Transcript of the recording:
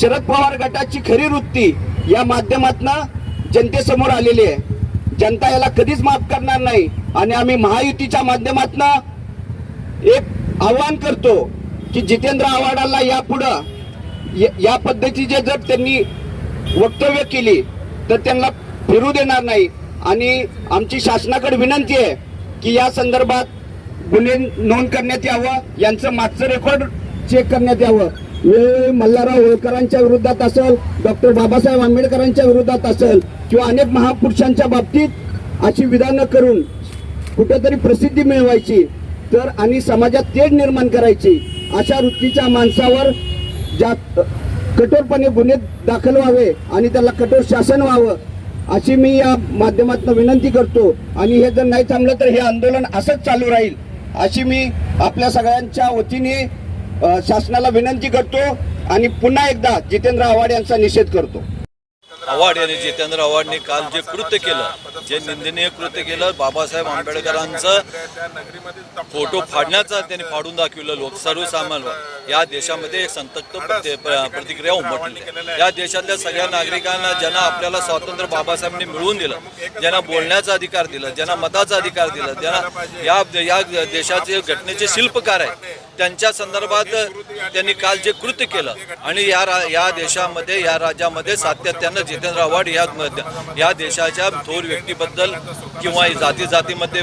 शरद पवार गटाची खरी वृत्ती या माध्यमातून जनतेसमोर आलेली आहे. जनता याला कधीच माफ करणार नाही. आणि आम्ही महायुतीच्या माध्यमातून एक आव्हान करतो की जितेंद्र आव्हाडाला यापुढं या पद्धतीचे जर त्यांनी वक्तव्य केली तर त्यांना फिरू देणार नाही. आणि आमची शासनाकडे विनंती आहे की या संदर्भात गुन्हे नोंद करण्यात यावं यांचं मागचं रेकॉर्ड चेक करण्यात यावं. वेळोवेळी मल्हारराव होळकरांच्या विरोधात असेल डॉक्टर बाबासाहेब आंबेडकरांच्या विरोधात असेल किंवा अनेक महापुरुषांच्या बाबतीत अशी विधानं करून कुठेतरी प्रसिद्धी मिळवायची तर आणि समाजात तेढ निर्माण करायची अशा वृत्तीच्या माणसावर ज्या कठोरपणे गुन्हे दाखल व्हावे आणि त्याला कठोर शासन व्हावं अशी मी या माध्यमातून विनंती करतो. आणि हे जर नाही थांबलं तर हे आंदोलन असंच चालू राहील अशी मी आपल्या सगळ्यांच्या वतीने शासनाला विनंती करतो आणि पुन्हा एकदा जितेंद्र आव्हाड यांचा निषेध करतो. आव्हाड यांनी जितेंद्र आव्हाडने काल जे कृत्य केलं जे निंदनीय कृत्य केलं बाबासाहेब आंबेडकरांचं फोटो फाडण्याचा त्यांनी फाडून दाखवलं लोक सर्वसामान्य. या देशामध्ये एक संतप्त प्र- प्रतिक्रिया उमटली. या देशातल्या सगळ्या नागरिकांना ज्यांना आपल्याला स्वातंत्र्य बाबासाहेबांनी मिळवून दिलं ज्यांना बोलण्याचा अधिकार दिला ज्यांना मताचा अधिकार दिला ज्यांना या या देशाचे घटनेचे शिल्पकार आहे त्यांच्या संदर्भात त्यांनी काल जे कृत्य केलं आणि या रा- या देशामध्ये या राज्यामध्ये सातत्यानं जितेंद्र आव्हाड या या देशाच्या थोर व्यक्तीबद्दल किंवा जाती जातीमध्ये